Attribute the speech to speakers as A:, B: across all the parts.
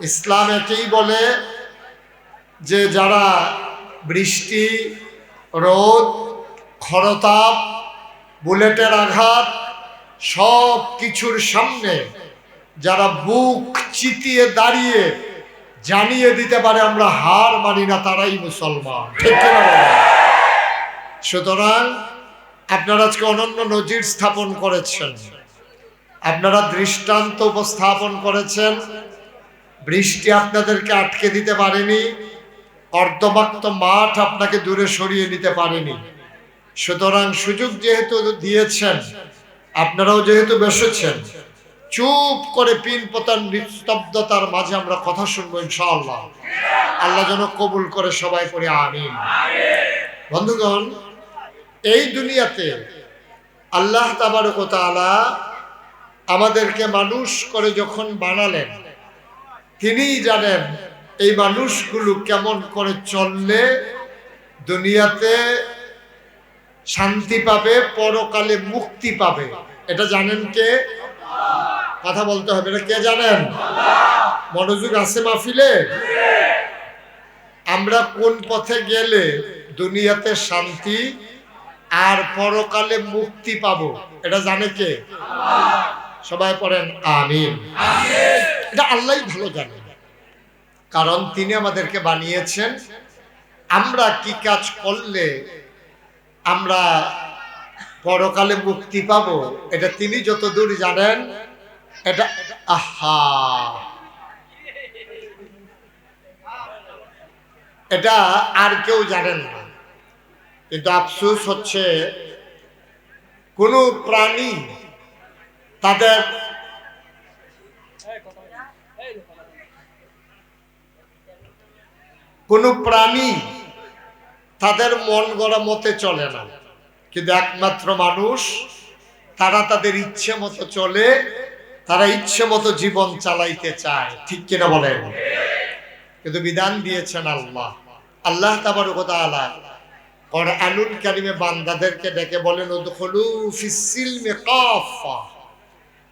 A: ইসলাম একেই বলে যে যারা বৃষ্টি, রোদ, খরতাপ, বুলেটের আঘাত, সব কিছুর সামনে যারা বুক চিতিয়ে দাঁড়িয়ে জানিয়ে দিতে পারে আমরা হার মানি না, তারাই মুসলমান। ঠিক? সুতরাং আপনারা আজকে অনন্য নজির স্থাপন করেছেন। আপনারা দৃষ্টান্ত উপস্থাপন করেছেন। বৃষ্টি আপনাদেরকে আটকে দিতে পারেনি, অর্ধবাক্ত মাঠ আপনাকে দূরে সরিয়ে নিতে পারেনি। সুতরাং সুযোগ যেহেতু দিয়েছেন, আপনারাও যেহেতু বসেছেন, চুপ করে পিন পতান নিস্তব্ধতার মাঝে আমরা কথা শুনব ইনশাআল্লাহ। আল্লাহ যেন কবুল করে সবাই করে, আমিন। বন্ধুগণ, এই দুনিয়াতে আল্লাহ তাবারক তাআলা আমাদেরকে মানুষ করে যখন বানালেন তিনিই জানেন এই মানুষগুলো কেমন করে চললে দুনিয়াতে শান্তি পাবে, পরকালে মুক্তি পাবে। এটা জানেন কে? কথা বলতে হবে এটা কে জানেন? মনোযোগ আছে মাহফিলে? আমরা কোন পথে গেলে দুনিয়াতে শান্তি আর পরকালে মুক্তি পাবো? এটা জানে কে? সবাই পড়েন, আমিন। এটা আল্লাহ ভালো জানেন কারণ তিনি আমাদেরকে বানিয়েছেন, আমরা কি কাজ করলে আমরা পরকালে মুক্তি পাব, এটা তিনি যত দূর জানেন, এটা আহা। এটা আর কেউ জানেন না। কিন্তু আফসুস হচ্ছে, কোন প্রাণী তাদের কোন প্রাণী তাদের মন গড়া মতে চলে না। কিন্তু একমাত্র মানুষ, তারা তাদের ইচ্ছে মতো চলে, তারা ইচ্ছে মতো জীবন চালাইতে চায়। ঠিক কিনা বলেন? কিন্তু বিধান দিয়েছেন আল্লাহ। আল্লাহ তাবার আলা কোরআনুল কারিমে বান্দাদেরকে ডেকে বলেন ফিসসিলমি কাফা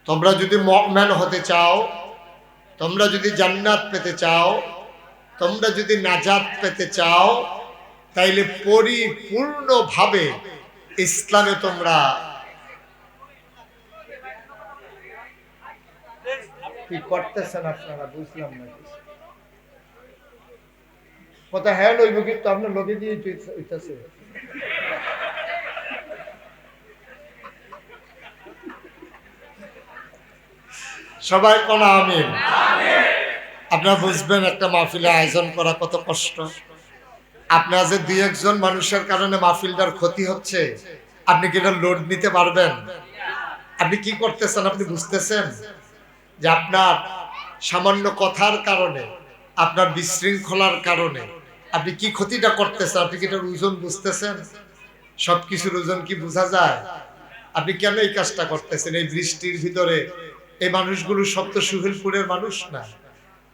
A: তোমরা যদি মুমিন হতে চাও, তোমরা যদি জান্নাত পেতে চাও, তোমরা যদি নাজাত পেতে চাও, তাইলে পরিপূর্ণভাবে ইসলামে তোমরা কি করতেছেন আপনারা বুঝলাম না। কথা হ্যাঁ লইব কিন্তু আপনার লোকে দিয়ে সবাই কোন আমিন। আপনারা বুঝবেন একটা মাহফিলে আয়োজন করা কত কষ্ট। আপনার যে দুই একজন মানুষের কারণে মাহফিলটার ক্ষতি হচ্ছে, আপনি কি এটা লোড নিতে পারবেন? আপনি কি করতেছেন আপনি বুঝতেছেন? যে আপনার সামান্য কথার কারণে, আপনার বিশৃঙ্খলার কারণে, আপনি কি ক্ষতিটা করতেছেন? আপনি কি এটার ওজন বুঝতেছেন? সব কিছুর ওজন কি বোঝা যায়? আপনি কেন এই কাজটা করতেছেন? এই বৃষ্টির ভিতরে এই মানুষগুলো সব তো সুহেলপুরের মানুষ না।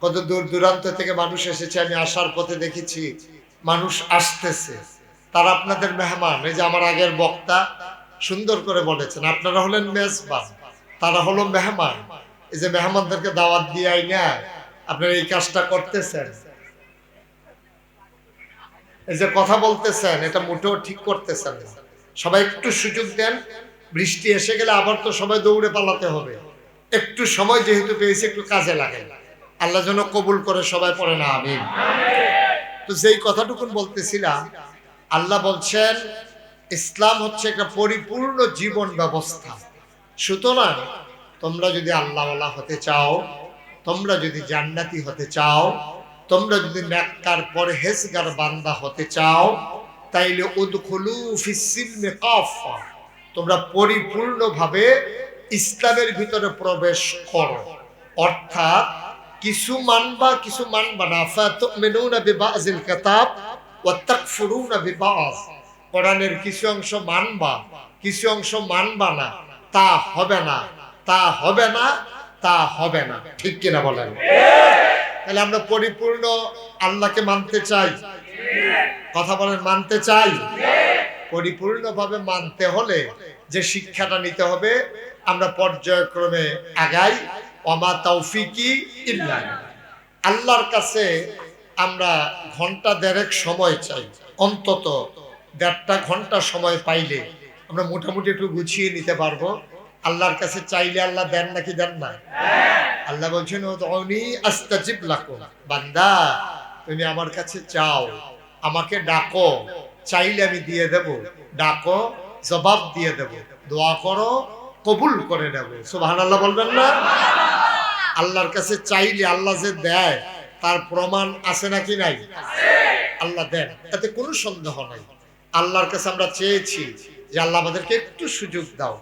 A: কত দূর দূরান্ত থেকে মানুষ এসেছে, আমি আসার পথে দেখেছি, মানুষ আসতেছে। তারা আপনাদের মেহমান, এই যে আমার আগের বক্তা সুন্দর করে বলেছেন, আপনারা হলেন মেজবান, তারা হলো মেহমান। এই যে মেহমানদেরকে দাওয়াত দিয়ে না, আপনারা এই কাজটা করতেছেন। এই যে কথা বলতেছেন, এটা মোটেও ঠিক করতেছেন সবাই একটু সুযোগ দেন, বৃষ্টি এসে গেলে আবার তো সবাই দৌড়ে পালাতে হবে। একটু সময় যেহেতু পেয়েছে, একটু কাজে লাগে। আল্লাহ যেন কবুল করে সবাই পড়ে না আমি তো যেই কথাটুকুন বলতেছিলাম, আল্লাহ বলছেন, ইসলাম হচ্ছে একটা পরিপূর্ণ জীবন ব্যবস্থা। সুতরাং তোমরা যদি আল্লাহওয়ালা হতে চাও, তোমরা যদি জান্নাতি হতে চাও, তোমরা যদি নেককার পরহেজগার বান্দা হতে চাও, তাইলে উদখুলু ফিসিলমে কাফা তোমরা পরিপূর্ণভাবে ইসলামের ভিতরে প্রবেশ করো। অর্থাৎ কিছু মানবা কিছু মানবা না। ফাতুমিনুনা বিবাযিল কিতাব ওয়া তাকফুরুনা বিবায কোরআনের কিছু অংশ মানবা, কিছু অংশ মানবা না। তা হবে না, তা হবে না, তা হবে না। ঠিক কিনা বলেন? তাহলে আমরা পরিপূর্ণ আল্লাহকে মানতে চাই। কথা বলেন, মানতে চাই? পরিপূর্ণভাবে মানতে হলে যে শিক্ষাটা নিতে হবে আমরা পর্যায়ক্রমে আগাই অমা তৌফিকি ইল্লা। আল্লাহর কাছে আমরা ঘণ্টা দেড়েক সময় চাই, অন্তত দেড়টা ঘণ্টা সময় পাইলে আমরা মোটামুটি একটু গুছিয়ে নিতে পারব। আল্লাহর কাছে চাইলে আল্লাহ দেন নাকি দেন না? আল্লাহ বলছেন আস্তাজিব বান্দা, তুমি আমার কাছে চাও, আমাকে ডাকো, চাইলে আমি দিয়ে দেব। ডাকো, জবাব দিয়ে দেব। দোয়া করো কবুল করে নেব। সুবহানাল্লাহ বলবেন না? আল্লাহর কাছে চাইলে আল্লাহ যে দেয়, তার প্রমাণ আছে নাকি নাই? আল্লাহ দেন, তাতে কোনো সন্দেহ নাই। আল্লাহর কাছে আমরা চেয়েছি যে আল্লাহ আমাদেরকে একটু সুযোগ দাও।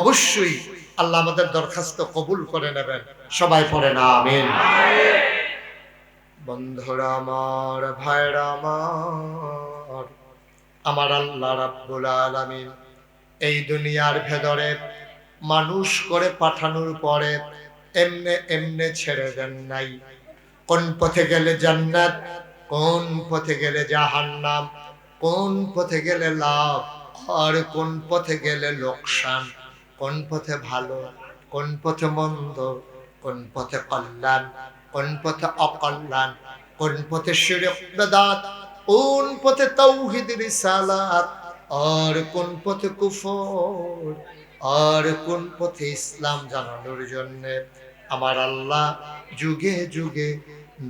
A: অবশ্যই আল্লাহ আমাদের দরখাস্ত কবুল করে নেবেন। সবাই পড়ে না আমিন। বন্ধুরা আমার, ভাইরা আমার আমার আল্লাহ রাব্বুল আলামিন এই দুনিয়ার ভেতরে মানুষ করে পাঠানোর পরে এমনে এমনে ছেড়ে দেন নাই কোন পথে গেলে জান্নাত কোন পথে গেলে জাহান্নাম কোন পথে গেলে লাভ আর কোন পথে গেলে লোকসান কোন পথে ভালো কোন পথে মন্দ কোন পথে কল্যাণ কোন পথে অকল্যাণ কোন পথে শিরক বেদাত কোন পথে তৌহিদ রিসালাত আর কোন পথে কুফর আর কোন পথে ইসলাম জানানোর জন্য? আমার আল্লাহ যুগে যুগে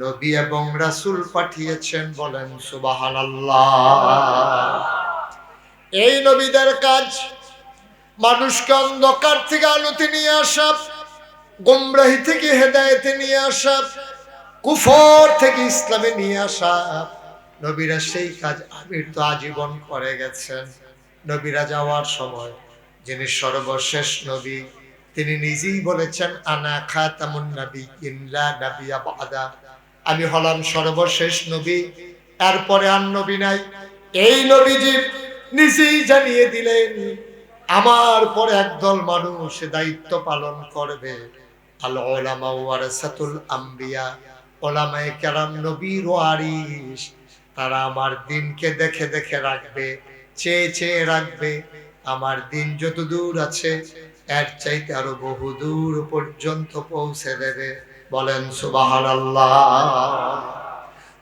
A: নবী এবং রাসুল পাঠিয়েছেন বলেন সুবাহান আল্লাহ এই নবীদের কাজ, মানুষকে অন্ধকার থেকে আলোতে নিয়ে আসা, গোমরাহি থেকে হেদায়েতে নিয়ে আসা, কুফর থেকে ইসলামে নিয়ে আসা। নবীরা সেই কাজ আমির তো আজীবন করে গেছেন। নবীরা যাওয়ার সময় যিনি সর্বশেষ নবী, তিনি নিজেই বলেছেন, আনা খাতামুন নবী ইনলা নবিয়া বাদা। আমি হলাম সর্বশেষ নবী, এরপরে আর নবী নাই। এই নবীজি নিজেই জানিয়ে দিলেন, আমার পরে একদল মানুষ দায়িত্ব পালন করবে আল ওলামা ওয়ারাসাতুল আম্বিয়া ওলামায়ে কেরাম নবীর ওয়ারিস তারা আমার দিনকে দেখে দেখে রাখবে, চেয়ে চেয়ে রাখবে আমার দিন যত দূর আছে, এর চাইতে আরও বহু দূর পর্যন্ত পৌঁছে দেবে। বলেন সুবাহান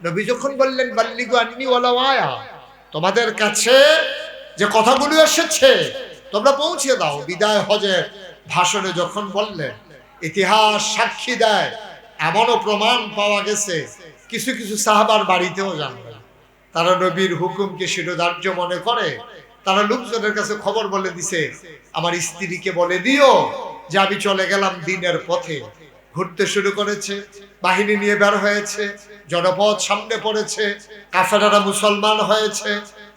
A: নবী যখন বললেন, বাল্লিগু আন্নি ওয়ালা তোমাদের কাছে যে কথাগুলো এসেছে, তোমরা পৌঁছে দাও। বিদায় হজের ভাষণে যখন বললেন, ইতিহাস সাক্ষী দেয়, এমনও প্রমাণ পাওয়া গেছে, কিছু কিছু সাহাবার বাড়িতেও জানবে। তারা নবীর হুকুমকে শিরোধার্য মনে করে তারা লোকজনের কাছে খবর বলে দিছে, আমার স্ত্রীকে বলে দিও যে আমি চলে গেলাম দিনের পথে। ঘুরতে শুরু করেছে, বাহিনী নিয়ে বের হয়েছে জনপথ সামনে পড়েছে, কাফেরারা মুসলমান হয়েছে,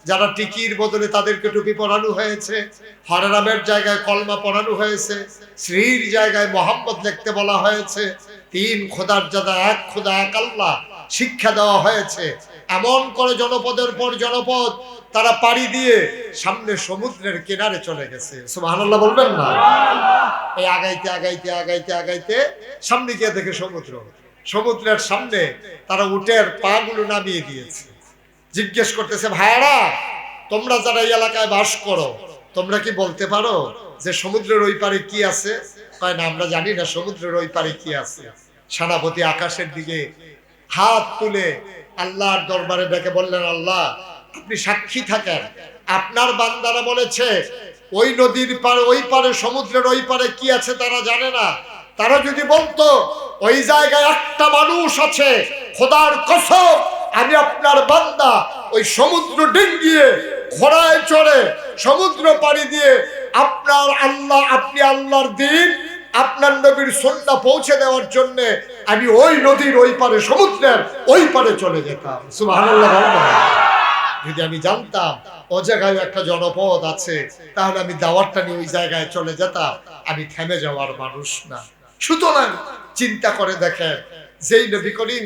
A: যারা টিকির বদলে তাদেরকে টুপি পরানো হয়েছে হরারামের জায়গায় কলমা পরানো হয়েছে শ্রীর জায়গায় মোহাম্মদ লিখতে বলা হয়েছে, তিন খোদার যাদা এক খোদা, এক আল্লাহ শিক্ষা দেওয়া হয়েছে। এমন করে জনপদের পর জনপদ, তারা পাড়ি দিয়ে সামনে সমুদ্রের কিনারে চলে গেছে। সুবহানাল্লাহ বলবেন না? এই আগাইতে আগাইতে আগাইতে আগাইতে সামনে গিয়ে দেখে সমুদ্র। সমুদ্রের সামনে তারা উটের পা গুলো নামিয়ে দিয়েছে। জিজ্ঞেস করতেছে, ভাইয়ারা, তোমরা যারা এই এলাকায় বাস করো, তোমরা কি বলতে পারো যে সমুদ্রের ওই পারে কি আছে? কয়, না, আমরা জানি না সমুদ্রের ওই পারে কি আছে। সেনাপতি আকাশের দিকে হাত তুলে আল্লাহর দরবারে ডেকে বললেন, আল্লাহ, আপনি সাক্ষী থাকেন। আপনার বান্দারা বলেছে, ওই নদীর পারে ওই পারে সমুদ্রের ওই পারে কি আছে তারা জানে না। তারা যদি বলতো, ওই জায়গায় একটা মানুষ আছে, খোদার কসম, আমি আপনার বান্দা। ওই সমুদ্র ডিঙ্গিয়ে, ঘোড়ায় চড়ে, সমুদ্র পাড়ি দিয়ে, আপনার আল্লাহ, আপনি আল্লাহর দিন আপনার নবীর সন্ধ্যা পৌঁছে দেওয়ার জন্য আমি ওই নদীর ওই পারে, সমুদ্রের ওই পারে চলে যেতাম। যদি আমি জানতাম ও জায়গায় একটা জনপদ আছে, তাহলে আমি দাওয়াতটা নিয়ে ওই জায়গায় চলে যেতাম। আমি থেমে যাওয়ার মানুষ না। সুতরাং চিন্তা করে দেখেন, যেই নবী করিম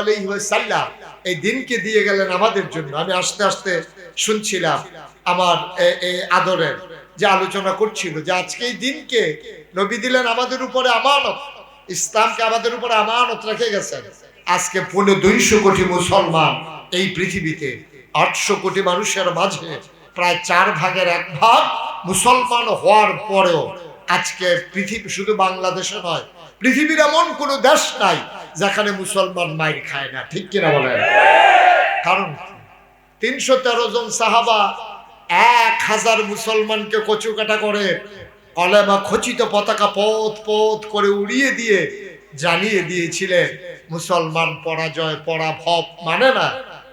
A: আলাইহি ওয়াসাল্লাম এই দিনকে দিয়ে গেলেন আমাদের জন্য। আমি আস্তে আস্তে শুনছিলাম আমার আদরের যে আলোচনা করছিল যে আজকে এই দিনকে নবী দিলেন আমাদের উপরে আমানত, ইসলামকে আমাদের উপরে আমানত রেখে গেছেন। আজকে পৌনে দুইশো কোটি মুসলমান এই পৃথিবীতে, আটশো কোটি মানুষের মাঝে, প্রায় চার ভাগের এক ভাগ মুসলমান হওয়ার পরেও আজকে পৃথিবী শুধু বাংলাদেশে নয়, পৃথিবীর এমন কোনো দেশ নাই যেখানে মুসলমান মাইর খায় না। ঠিক কিনা বলেন? কারণ তিনশো তেরো জন সাহাবা এক হাজার মুসলমানকে কচুকাটা করে কলেমা খচিত পতাকা পথ পথ করে উড়িয়ে দিয়ে জানিয়ে দিয়েছিলেন মুসলমান পরাজয়, পরাভব মানে না,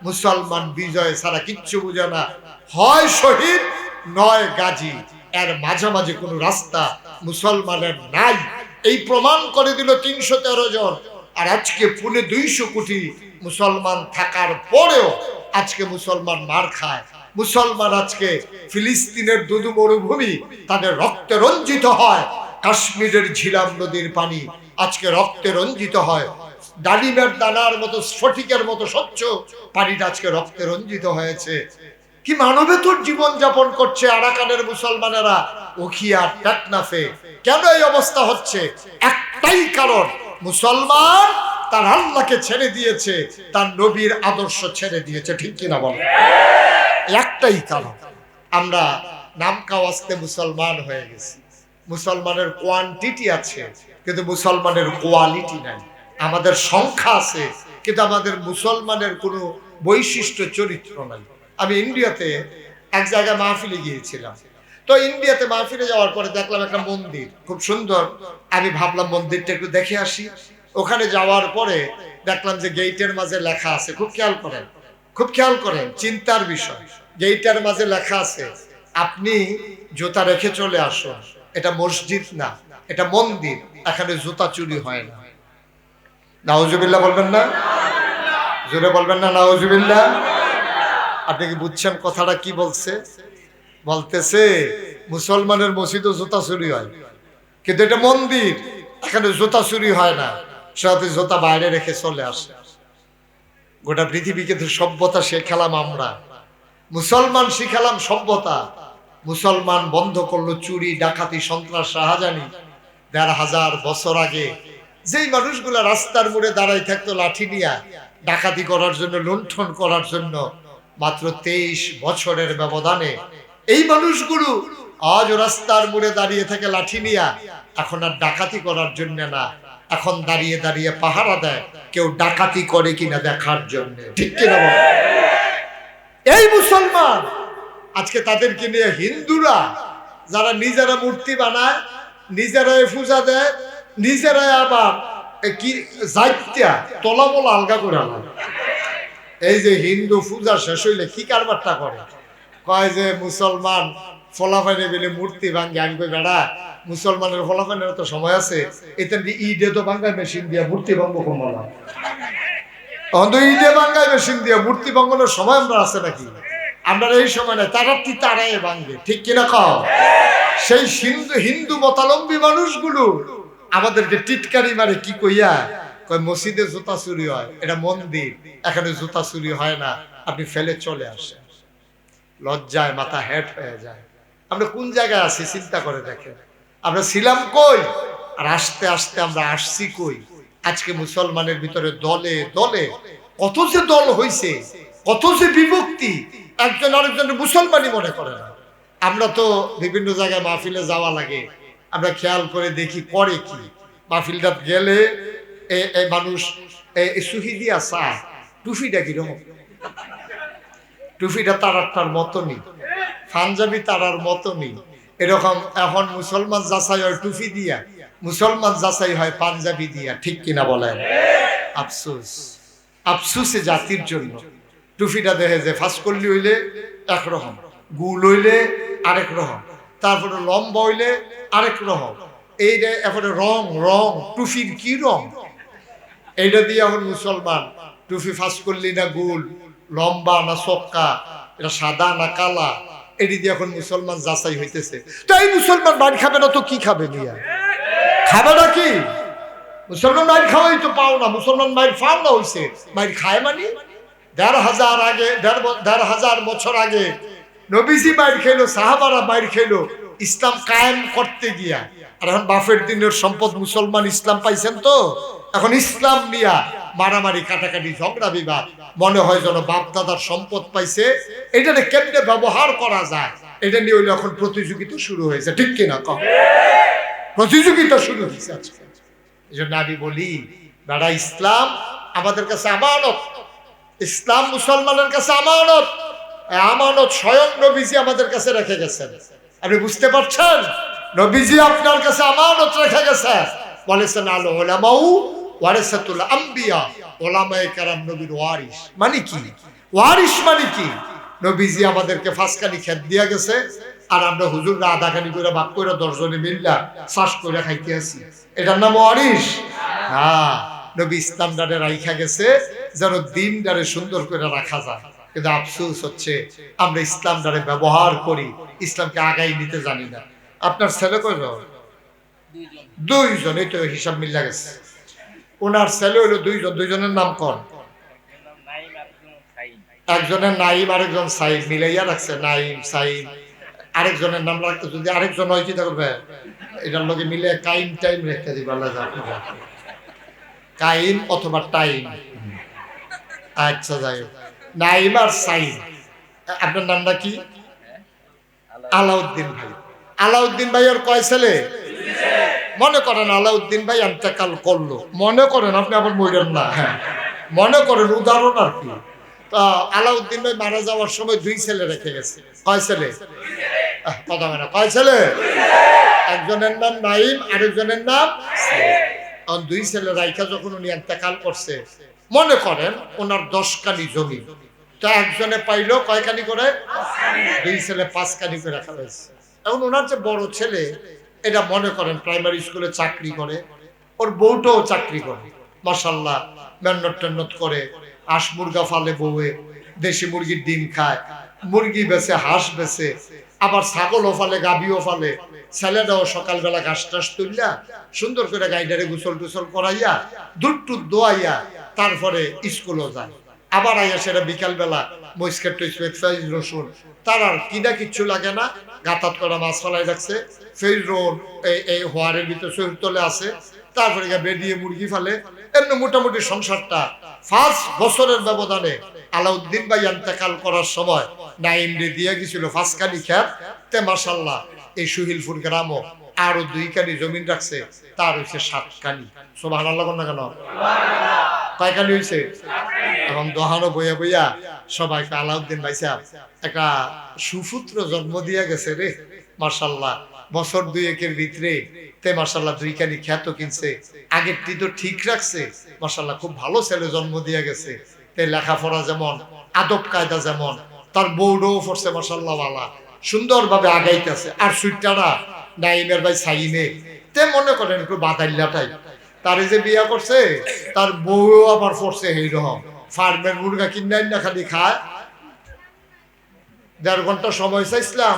A: মুসলমান বিজয় ছাড়া কিচ্ছু বুঝে না। হয় শহীদ, নয় গাজী। এর মাঝামাঝি কোনো রাস্তা মুসলমানের নাই। এই প্রমাণ করে দিল তিনশো তেরো জন। আর আজকে পুনে দুইশো কোটি মুসলমান থাকার পরেও আজকে মুসলমান মার খায়। মুসলমান আজকে ফিলিস্তিনের দুদু মরুভূমি তাদের রক্তে রঞ্জিত হয়। কাশ্মীরের ঝিলাম নদীর পানি আজকে রক্তে রঞ্জিত হয়। ডালিমের দানার মতো স্ফটিকের মতো স্বচ্ছ পানিটা আজকে রক্তে রঞ্জিত হয়েছে। কি মানবেতর জীবন যাপন করছে আরাকানের মুসলমানেরা? উখিয়া টেকনাফে। কেন এই অবস্থা হচ্ছে? একটাই কারণ, মুসলমান তার আল্লাহকে ছেড়ে দিয়েছে, তার নবীর আদর্শ ছেড়ে দিয়েছে। ঠিক কিনা বল? একটাই কারণ, আমরা নাম কাওয়াজতে মুসলমান হয়ে গেছি। মুসলমানের কোয়ান্টিটি আছে, কিন্তু মুসলমানের কোয়ালিটি নাই। আমাদের সংখ্যা আছে, কিন্তু আমাদের মুসলমানের কোনো বৈশিষ্ট্য চরিত্র নাই। আমি ইন্ডিয়াতে এক জায়গায় মাহফিলে গিয়েছিলাম। তো ইন্ডিয়াতে মাহফিলে যাওয়ার পরে দেখলাম একটা মন্দির, খুব সুন্দর। আমি ভাবলাম মন্দিরটা একটু দেখে আসি। ওখানে যাওয়ার পরে দেখলাম যে গেইটের মাঝে লেখা আছে, খুব খেয়াল করেন। খুব খেয়াল করেন, চিন্তার বিষয়। গেইটের মাঝে লেখা আছে, আপনি জুতা রেখে চলে আসুন। এটা মসজিদ না, এটা মন্দির, এখানে জুতা চুরি হয় না। নাউজুবিল্লাহ বলবেন না? জোরে বলবেন না, নাউজুবিল্লাহ? আপনি কি বুঝছেন কথাটা কি বলছে? বলতেছে, মুসলমানের মসজিদও জুতা চুরি হয়। কিন্তু এটা মন্দির, এখানে জুতা চুরি হয় না। সাথে জুতা বাইরে রেখে চলে আসে। গোটা পৃথিবীকে তো সভ্যতা শেখালাম আমরা। মুসলমান শিখালাম সভ্যতা। মুসলমান বন্ধ করল চুরি, ডাকাতি, সন্ত্রাস, শাহজানি। দেড় হাজার বছর আগে যেই মানুষগুলা রাস্তার মোড়ে দাঁড়াই থাকতো লাঠি নিয়া, ডাকাতি করার জন্য, লুণ্ঠন করার জন্য, মাত্র তেইশ বছরের ব্যবধানে এই মানুষগুলো আজ রাস্তার মোড়ে দাঁড়িয়ে থাকে লাঠি নিয়া। এখন আর ডাকাতি করার জন্য না। এখন দাঁড়িয়ে দাঁড়িয়ে পাহারা দেয়, কেউ ডাকাতি করে কিনা দেখার জন্য। ঠিক কিনা? এই মুসলমান, আজকে তাদেরকে নিয়ে হিন্দুরা, যারা নিজেরা মূর্তি বানায় নিজেরাই পূজা দেয় নিজেরাই আবার কি যাইত্যা তলামল আলগা করে আলাদা এই যে হিন্দু পূজা শেষ হইলে কি কারবারটা করে? কয় যে মুসলমান ফলাফাইনে বেলে মূর্তি ভাঙ্গে আমি বেড়া মুসলমানের ফলাফাইনের তো সময় আছে। এটা ইডে তো ভাঙ্গায় মেশিন দিয়া মূর্তি ভাঙ্গ কমালাম মেশিন দিয়া মূর্তি ভাঙ্গনের সময় আমরা আছে নাকি? আমরা এই সময় তারা কি তারাই ঠিক কিনা কও? সেই হিন্দু হিন্দু মতালম্বী মানুষগুলো আমাদেরকে টিটকারি মারে, কি কইয়া? কয়, মসজিদে জুতা চুরি হয়, এটা মন্দির, এখানে জুতা চুরি হয় না, আপনি ফেলে চলে আসেন। লজ্জায় মাথা হেট হয়ে যায়। আমরা কোন জায়গায় আছি, চিন্তা করে দেখেন। আমরা ছিলাম কই? আর আস্তে আস্তে আমরা আসছি কই? আজকে মুসলমানের ভিতরে দলে দলে কত যে দল হইছে, কত যে বিভক্তি, একজন আরেকজনের মুসলমানই মনে করে না। আমরা তো বিভিন্ন জায়গায় মাহফিলে যাওয়া লাগে। আমরা খেয়াল করে দেখি করে কি। মাহফিলটা গেলে মানুষ সুহিদিয়া চা টুফিটা কীরকম? টুফিটা তারার মতনই। পাঞ্জাবি তারার মতনই। এরকম এখন মুসলমান যাচাই হয় টুফি দিয়া, মুসলমান যাচাই হয় পাঞ্জাবি দিয়া, ঠিক কিনা বলেন? আফসোস। আফসোসে জাতির জন্য। টুফিটা দেখে যে ফাঁস করলি হইলে একরকম গুল হইলে আরেক রকম, তারপরে লম্বা হইলে আরেক রকম। এই এরপরে রং রং টুফির কি রং? এইটা দিয়ে এখন মুসলমান টুফি ফাঁস করলি না গুল, লম্বা না চক্কা এটা সাদা না কালা এটি দিয়ে এখন মুসলমান যাচাই হইতেছে। তো এই মুসলমান বাড়ি খাবে না তো কি খাবে মিয়া? খাবে না কি? মুসলমান মাইর খাওয়াই তো পাও না, মুসলমান মাইর পাও না হইছে। মাইর খায় মানে? দেড় হাজার আগে, দেড় হাজার বছর আগে নবীজি মাইর খেলো, সাহাবারা মাইর খেলো, ইসলাম কায়েম করতে গিয়া। আর এখন বাফের দিনের সম্পদ মুসলমান ইসলাম পাইছেন তো? এখন ইসলাম নিয়া মারামারি, কাটাকাটি, ঝগড়া, বিবাদ, মনে হয় যেন বাপ দাদার সম্পদ পাইছে। এটা কেমনে ব্যবহার করা যায়? এটা নিয়ে এখন প্রতিযোগিতা শুরু হয়েছে, ঠিক কিনা কম? প্রতিযোগিতা শুরু হয়েছে এই জন্য আমি বলি, বেড়া ইসলাম আমাদের কাছে আমানত। ইসলাম মুসলমানের কাছে আমানত। আমানত স্বয়ং নবীজি আমাদের কাছে রেখে গেছেন। আপনি বুঝতে পারছেন? নবীজি আপনার কাছে আমানত রেখে গেছে বলেছেন আলো ওলামাউ ওয়ারেসাতুল আম্বিয়া ওলামায়ে কারাম নবীর ওয়ারিস। মানে কি? ওয়ারিস মানে কি? নবীজি আমাদেরকে ফাঁসকানি খেত দিয়া গেছে, আর আমরা হুজুররা আধাখানি করে বাপ করে দশজনে মিল্লা শ্বাস করে খাইতে আছি এটার নাম ওয়ারিস? হ্যাঁ নবী ইসলাম ডারে রাইখা গেছে, যেন দিন ডারে সুন্দর করে রাখা যায়। কিন্তু আফসোস হচ্ছে, আমরা ইসলাম ডারে ব্যবহার করি, ইসলামকে আগাই নিতে জানি না। আপনার ছেলে কয় দুইজন এই তো হিসাব মিল্লা গেছে ওনার ছেলে হইল দুইজন দুইজনের নাম কন? একজনের নাইম আরেকজন সাইম মিলাইয়া রাখছে নাইম সাইম। আরেকজনের নাম রাখতে যদি আরেকজন হয় কি করবে এটার লগে মিলে কাইম টাইম রেখে দিবা। কাইম অথবা টাইম। আচ্ছা যাই হোক। নাইম আর সাইম। আপনার নামটা কি? আলাউদ্দিন ভাই। আলাউদ্দিন ভাই ওর কয় ছেলে? মনে করেন আলাউদ্দিন ভাই আন্তেকাল করল। মনে করেন আপনি আবার মরেন না হ্যাঁ। মনে করেন উদাহরণ আর কি। তা আলাউদ্দিন ভাই মারা যাওয়ার সময় দুই ছেলে রেখে গেছে। কয় ছেলে? কথা হয় না। কয় ছেলে? একজনের নাম নাইম আরেকজনের নাম দুই ছেলে রাইখা যখন উনি এতেকাল করছে, মনে করেন ওনার দশ কানি জমি। তা একজনে পাইলো কয় কানি করে? দুই ছেলে পাঁচ কানি করে রাখা হয়েছে এখন ওনার যে বড় ছেলে, এটা মনে করেন প্রাইমারি স্কুলে চাকরি করে, ওর বউটাও চাকরি করে। মাসাল্লাহ মেন্নত টেন্নত করে, হাঁস মুরগা ফালে বউয়ে, দেশি মুরগির ডিম খায়, মুরগি বেছে হাঁস বেছে আবার ছাগলও ফালে গাবিও ফালে, ছেলেটাও সকালবেলা ঘাস টাস তুললা, সুন্দর করে গাইডারে গোসল টুসল করাইয়া, দুধ দোয়াইয়া, তারপরে স্কুলও যায়। আবার আইয়া সেটা বিকালবেলা টস্কেট ফেজ রসুন, তার আর কিনা কিচ্ছু লাগে না গাতাত করা মাছ ফলাই রাখছে ফের রোড এই এই হোয়ারের ভিতরে শরীর তলে আছে। তারপরে বেরিয়ে মুরগি ফেলে। এমনি মোটামুটি সংসারটা ফার্স্ট বছরের ব্যবধানে আলাউদ্দিন ভাই ইন্তেকাল করার সময় নাইম রে দিয়ে গেছিল ফাঁসকানি খ্যাত তে মাসাল্লাহ এই সুহিলপুর গ্রামও আরও দুই কানি জমিন রাখছে। তার হচ্ছে সাত কানি সোভান আল্লাহ না কেন? কয় কানি হয়েছে এখন দহানো বইয়া বইয়া সবাইকে আলাউদ্দিন ভাই সাহেব, একটা সুপুত্র জন্ম দিয়া গেছে রে মার্শাল্লাহ বছর দুয়েকের ভিতরে তে মার্শাল্লাহ দুই কানি খ্যাত কিনছে, আগেরটি তো ঠিক রাখছে মার্শাল্লাহ খুব ভালো ছেলে জন্ম দিয়া গেছে। তে লেখাপড়া যেমন, আদব কায়দা যেমন, তার বৌডও পড়ছে মার্শাল্লাহ বালা। সুন্দরভাবে আগাইতেছে, আর সুইটারা নাইমের ভাই সাইনে তে মনে করেন একটু বাদাইল্লাটাই। তারে যে বিয়া করছে, তার বউ আবার পড়ছে এই রকম। ফার্মের মুরগা কিনাই না খালি খায়। দেড় ঘণ্টা সময় চাইছিলাম।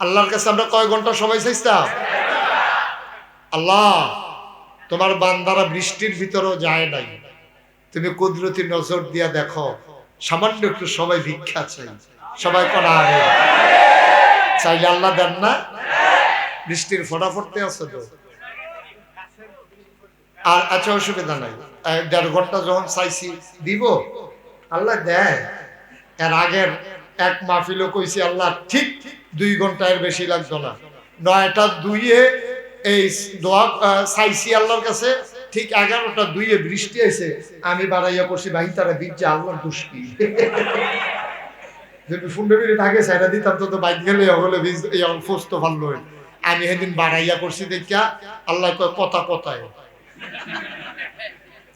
A: আল্লাহর কাছে আমরা কয় ঘণ্টা সময় চাইছিলাম? আল্লাহ, তোমার বান্দারা বৃষ্টির ভিতরেও যায় নাই। তুমি কুদরতি নজর দিয়া দেখো, সামান্য একটু সবাই ভিক্ষা চাই। সবাই করা চাইলে আল্লাহ দেন না? বৃষ্টির ফোটা পড়তে আছে তো। আর আচ্ছা অসুবিধা নাই। দেড় ঘণ্টা যখন চাইছি দিব, আল্লাহ দেয়। এর আগের এক মাহফিলও কইছি, আল্লাহ ঠিক দুই বেশি লাগতো না। নয়টা দুইয়ে এই দোয়া আল্লাহর কাছে, ঠিক এগারোটা দুইয়ে বৃষ্টি এসে আমি বাড়াইয়া করছি ভাই, তারা বীর্য আল্লাহর দুষ্টি যদি মিনিট আগে সাইডা দিতাম, তো বাইক গেলে হলে অল্পস্ত ভালো আমি সেদিন বাড়াইয়া করছি দেখিয়া, আল্লাহ কথা কথায়।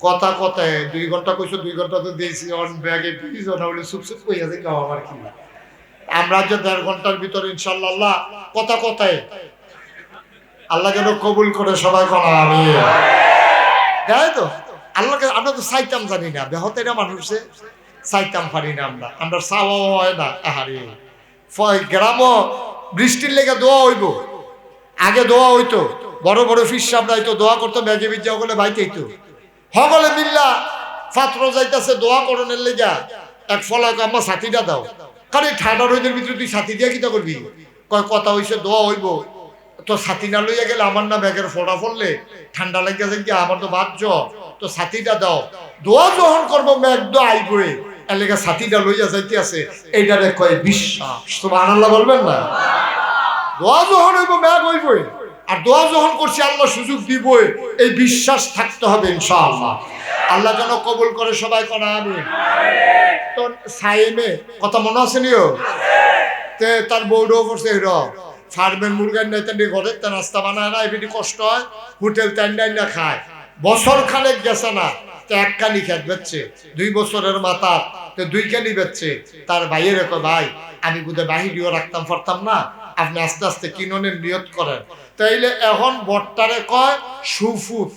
A: কথা কথায় দুই ঘণ্টা কইছো, দুই ঘণ্টা তো দিয়েছি অন ব্যাগে পিছন না হলে সুপ সুপ কইয়া দেখি আমার কি। আমরা যে দেড় ঘণ্টার ভিতরে ইনশাল্লাহ কথা কথায় আল্লাহ যেন কবুল করে সবাই করা আমি তাই তো, আল্লাহকে আমরা তো চাইতাম জানি না বেহতেরা মানুষে চাইতাম পারি না আমরা। আমরা চাওয়া হয় না, আহারে। ফ- গ্রামও বৃষ্টির লেগে দোয়া হইব। আগে দোয়া হইতো, বড় বড় ফিস সামনে হইতো দোয়া করতো মেঘে বিদ্যা হলে বাইতেই তো সকলে মিল্লা ছাত্র যাইতেছে, দোয়া করণের লেগা এক ফলাক আমার সাথীটা দাও। কারণ এই ঠান্ডা রোদের ভিতরে তুই সাথী দিয়া কিতা করবি? কয়, কথা হইছে, দোয়া হইব। তো ছাতি না লইয়া গেলে আমার না ব্যাগের ফোড়া পড়লে ঠান্ডা লাগিয়া যে আমার তো বাদ তো ছাতিটা দাও। দোয়া যখন করব, মেঘ দো আইবই এলাকা ছাতিটা লইয়া যাইতে আছে। এইটারে কয়, বিশ্বাস। তো আল্লাহ বলবেন না? দোয়া যখন হইব মেঘ হইবই। আর দোয়া যখন করছি, আল্লাহ সুযোগ দিবই। এই বিশ্বাস থাকতে হবে, ইনশাআল্লাহ। আল্লাহ যেন কবুল করে সবাই করা আমি তো সাইমে, কথা মনে আছে নিও তে তার বউডও করছে হির ফার্মের মুরগার নাই তেমনি ঘরে, তে নাস্তা বানায় না, এমনি কষ্ট হয়, হোটেল তেন না খায়। বছর খানেক গেছে না, তো এক কানি খেত বেচছে। দুই বছরের মাথা, তো দুই কানি বেচছে। তার ভাইয়ের ভাই, আমি বুধে বাহিরিও রাখতাম পারতাম না। আপনি আস্তে আস্তে কিননের নিয়ত করেন। তাইলে এখন বট্টারে কয় সুফুত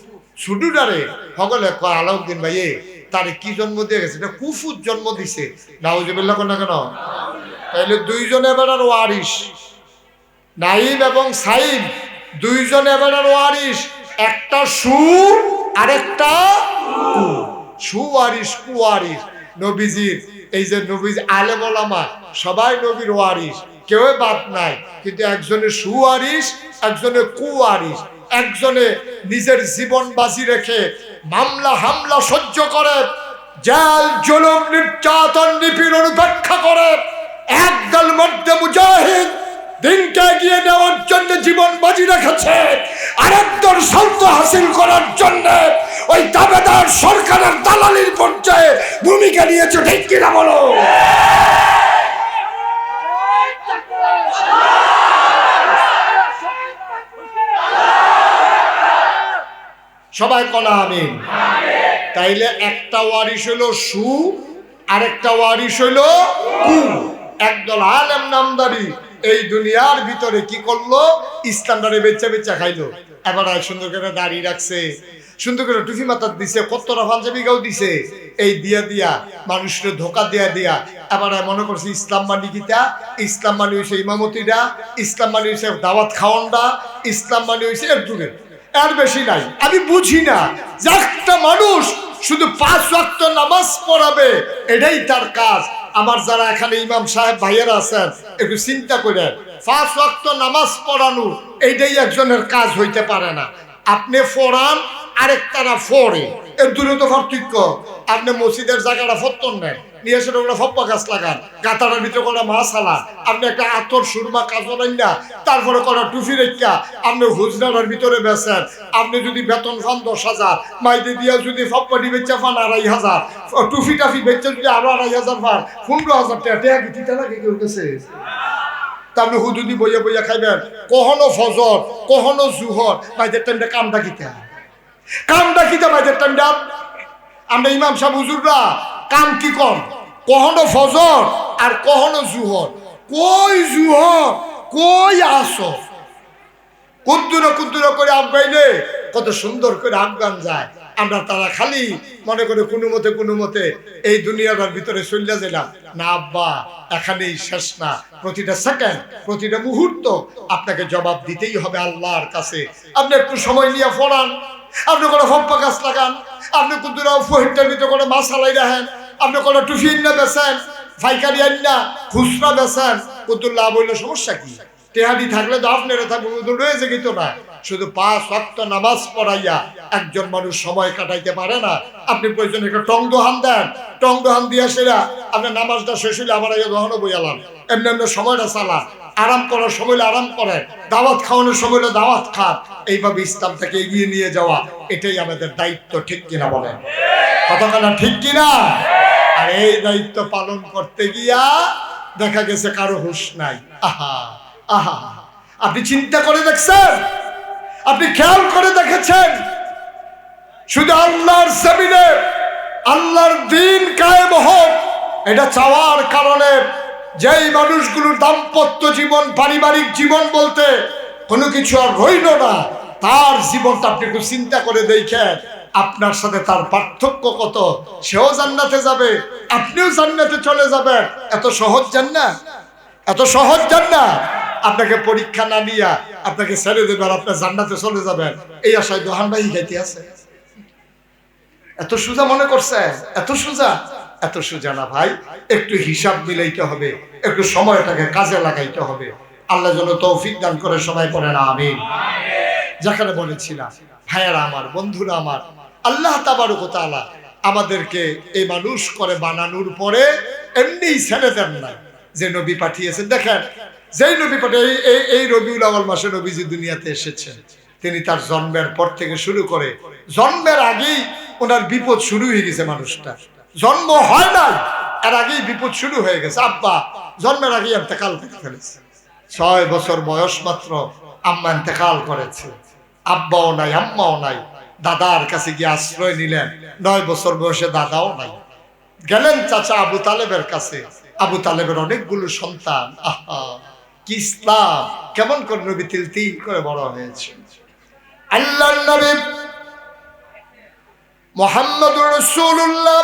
A: সুডুডারে সকলে কয় আলাউদ্দিন ভাইয়ে তারে কি জন্ম দিয়ে গেছে? এটা কুফুত জন্ম দিছে। নাউজুবিল্লাহ কোন না কেন? তাইলে দুইজন এবার আর ওয়ারিস নাইম এবং সাইম দুইজন এবার আর ওয়ারিস একটা সু আরেকটা কু। সুয়ারিস কুয়ারিস নবীজির এই যে নবীজ আলেম ওলামা সবাই নবীর ওয়ারিস কেউ বাদ নাই। কিন্তু একজনে সুয়ারিস একজনে কুয়ারিস একজনে নিজের জীবন বাজি রেখে মামলা, হামলা সহ্য করে, জেল, জুলুম, নির্যাতন, নিপীড়ন উপেক্ষা করে, একদল মধ্যে মুজাহিদ দিনকে এগিয়ে নেওয়ার জন্য জীবন বাজি রেখেছে, আরেকদল সন্ত হাসিল করার জন্য ওই দাবেদার সরকারের দালালির পর্যায়ে ভূমিকা নিয়েছে। ঠিক কিনা বলো? সবাই কলা আমিন। তাইলে একটা ওয়ারিশ হইল সু, আরেকটা ওয়ারিশ হইল কু। একদল আলেম নামদারি। এই দুনিয়ার ভিতরে কি করল? ইসলামটারে বেচা বেচা খাইলো। এবার আর সুন্দর করে দাঁড়িয়ে রাখছে। সুন্দর করে টুফি মাথার দিছে কত্তরা পাঞ্জাবি গাও দিছে। এই দিয়া দিয়া মানুষের ধোকা দিয়া দিয়া, এবার আর মনে করছে ইসলাম মানি গীতা ইসলাম মানি হয়েছে ইমামতিরা, ইসলাম মানি হয়েছে দাওয়াত খাওয়ানটা ইসলাম মানি হয়েছে এর দূরে এর বেশি নাই। আমি বুঝি না যে একটা মানুষ শুধু পাঁচ ওয়াক্ত নামাজ পড়াবে, এটাই তার কাজ। আমার যারা এখানে ইমাম সাহেব ভাইয়েরা আছেন, একটু চিন্তা করেন। পাঁচ ওয়াক্ত নামাজ পড়ানো, এটাই একজনের কাজ হইতে পারে না। আপনি ফোরান আরেকটারা ফোরে। এর দূরে তো পার্থক্য। আপনি মসজিদের জায়গাটা ফত্তন নেন, নিয়ে এসে ওগুলো ফপ্পা গাছ লাগান। কাতারের ভিতরে করা মাছ আপনি একটা আতর, সুরমা কাজলেন না, তারপরে করা টুফি রেখা? আপনি হুজরার ভিতরে বেছেন। আপনি যদি বেতন পান দশ হাজার মাইতে দিয়ে যদি ফপ্পাটি বেচা পান আড়াই হাজার। টুফি টাফি বেচে যদি আরও আড়াই হাজার পান, পনেরো হাজার টাকা টিকা লাগে কেউ তারপরে হুদুদি বইয়া বইয়া খাইবেন, কখনো ফজর, কখনো জুহর, মাইদের টাইমটা কামটা কিতা কামটা কিতা মাইদের টাইমটা আমরা ইমাম সাহেব হুজুররা, কাম কি কর কখনো ফজর আর কখনো জুহর। কই জুহর? কই আসর? কুদ্দুরো কুদ্দুরো করে আফগাইলে কত সুন্দর করে আফগান যায়। আমরা তারা খালি মনে করে কোনো মতে কোনো মতে এই দুনিয়াটার ভিতরে চলিয়া গেলাম না আব্বা, এখানেই শেষ না। প্রতিটা সেকেন্ড প্রতিটা মুহূর্ত আপনাকে জবাব দিতেই হবে আল্লাহর কাছে। আপনি একটু সময় নিয়ে পড়ান। আপনি কোনো ফম্পা গাছ লাগান, আপনি কুদ্দুরা ফহিরটার ভিতরে কোনো মাছ হালাই রাখেন, আপনি কোনো টুফিন না বেছেন ফাইকারি না খুচরা বেছেন কুদ্দুর লাভ হইলে, সমস্যা কি? টেহাদি থাকলে তো আপনার থাকবে রয়েছে কিন্তু না। শুধু পাঁচ ওয়াক্ত নামাজ পড়াইয়া একজন মানুষ সময় কাটাইতে পারে না। আপনি প্রয়োজন একটা টং দোহান দেন। টং দোহান দিয়ে সেরা আপনার নামাজটা শেষ হইলে আমার এই দোহানও বইয়ালাম এমনি এমনি সময়টা চালান আরাম করার সময় আরাম করেন। দাওয়াত খাওয়ানোর সময় দাওয়াত খান। এইভাবে ইসলামটাকে এগিয়ে নিয়ে যাওয়া, এটাই আমাদের দায়িত্ব, ঠিক কিনা বলেন? কতখানা ঠিক কিনা? আর এই দায়িত্ব পালন করতে গিয়া দেখা গেছে কারও হুশ নাই। আহা আহা। আপনি চিন্তা করে দেখছেন? আপনি খেয়াল করে দেখেছেন? শুধু আল্লাহর জমিনে আল্লাহর দিন কায়েম হোক, এটা চাওয়ার কারণে যেই মানুষগুলোর দাম্পত্য জীবন, পারিবারিক জীবন বলতে কোনো কিছু আর রইল না, তার জীবনটা আপনি একটু চিন্তা করে দেখেন, আপনার সাথে তার পার্থক্য কত? সেও জান্নাতে যাবে, আপনিও জান্নাতে চলে যাবেন। এত সহজ জান্নাত? এত সহজ জান্নাত? আপনাকে পরীক্ষা না নিয়া আপনাকে ছেড়ে দেবেন, আপনার জান্নাতে চলে যাবেন। এই আশায় দোহান ভাই খাইতে আছে। এত সোজা মনে করছে? এত সোজা? এত সোজা না ভাই। একটু হিসাব মিলাইতে হবে, একটু সময়টাকে কাজে লাগাইতে হবে। আল্লাহ যেন তৌফিক দান করে সবাই করে না আমি যেখানে বলেছিলাম, ভাইয়ারা আমার, বন্ধুরা আমার, আল্লাহ তাবারকতালা আমাদেরকে এই মানুষ করে বানানোর পরে এমনি ছেড়ে দেন না যে নবী পাঠিয়েছেন, দেখেন যেই নবী পাঠে এই এই রবিউল আওয়াল মাসে নবীজি দুনিয়াতে এসেছেন তিনি তার জন্মের পর থেকে শুরু করে, জন্মের আগেই ওনার বিপদ শুরু হয়ে গেছে মানুষটা। জন্ম হয় নাই, এর আগেই বিপদ শুরু হয়ে গেছে। আব্বা, জন্মের আগেই এতেকাল করে ফেলেছে। ছয় বছর বয়স মাত্র আম্মা এতেকাল করেছে। আব্বাও নাই, আম্মাও নাই। দাদার কাছে গিয়ে আশ্রয় নিলেন। নয় বছর বয়সে দাদাও নাই। গেলেন চাচা আবু তালেবের কাছে। আবু তালেবের অনেকগুলো সন্তান। আহা। কি কেমন করে নবী তিল তিল করে বড় হয়েছে? আল্লাহ নবী মোহাম্মদুর রসুল্লাহ